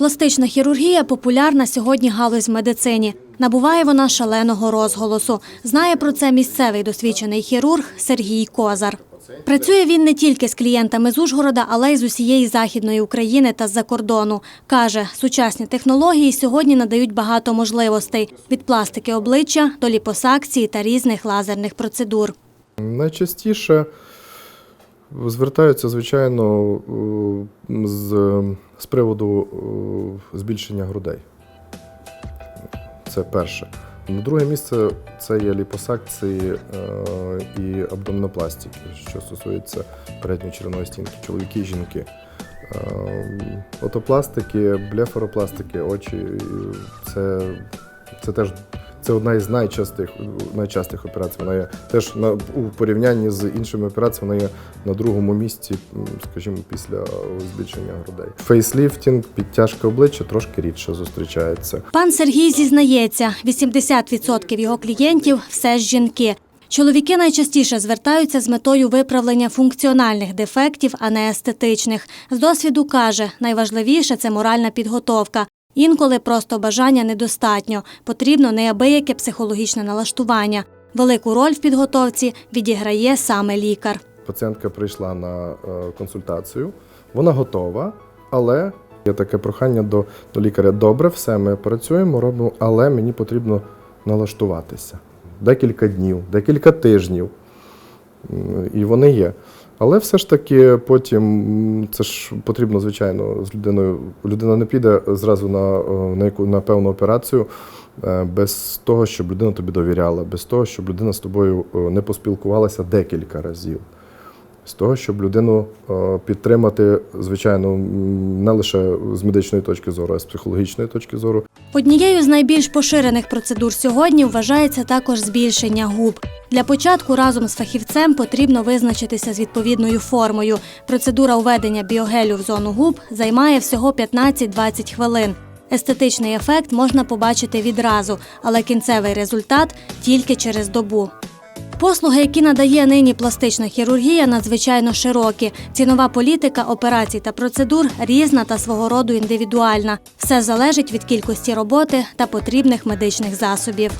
Пластична хірургія популярна сьогодні галузь в медицині. Набуває вона шаленого розголосу. Знає про це місцевий досвідчений хірург Сергій Козар. Працює він не тільки з клієнтами з Ужгорода, але й з усієї західної України та з-за кордону. Каже, сучасні технології сьогодні надають багато можливостей від пластики обличчя до ліпосакції та різних лазерних процедур. Найчастіше звертаються, звичайно, з, з приводу збільшення грудей. Це перше. Друге місце це є ліпосакції е, і абдомінопластики, що стосується передньої черевної стінки, чоловіки і жінки. Е, Отопластики, блефаропластики, очі це, це теж це одна із найчастих, найчастих операцій. Вона є теж на, у порівнянні з іншими операціями, вона є на другому місці, скажімо, після збільшення грудей. Фейсліфтінг, підтяжка обличчя трошки рідше зустрічається. Пан Сергій зізнається, 80% його клієнтів все ж жінки. Чоловіки найчастіше звертаються з метою виправлення функціональних дефектів, а не естетичних. З досвіду каже, найважливіше це моральна підготовка. Інколи просто бажання недостатньо, потрібно неабияке психологічне налаштування. Велику роль в підготовці відіграє саме лікар. Пацієнтка прийшла на е, консультацію, вона готова, але є таке прохання до, до лікаря: добре, все, ми працюємо, робимо, але мені потрібно налаштуватися. Декілька днів, декілька тижнів. І вони є. Але все ж таки потім це ж потрібно, звичайно, з людиною. Людина не піде зразу на, е, на, яку, на певну операцію е, без того, щоб людина тобі довіряла, без того, щоб людина з тобою е, не поспілкувалася декілька разів. З того, щоб людину підтримати, звичайно, не лише з медичної точки зору, а з психологічної точки зору. Однією з найбільш поширених процедур сьогодні вважається також збільшення губ. Для початку разом з фахівцем потрібно визначитися з відповідною формою. Процедура введення біогелю в зону губ займає всього 15-20 хвилин. Естетичний ефект можна побачити відразу, але кінцевий результат тільки через добу. Послуги, які надає нині пластична хірургія, надзвичайно широкі. Цінова політика операцій та процедур різна та свого роду індивідуальна. Все залежить від кількості роботи та потрібних медичних засобів.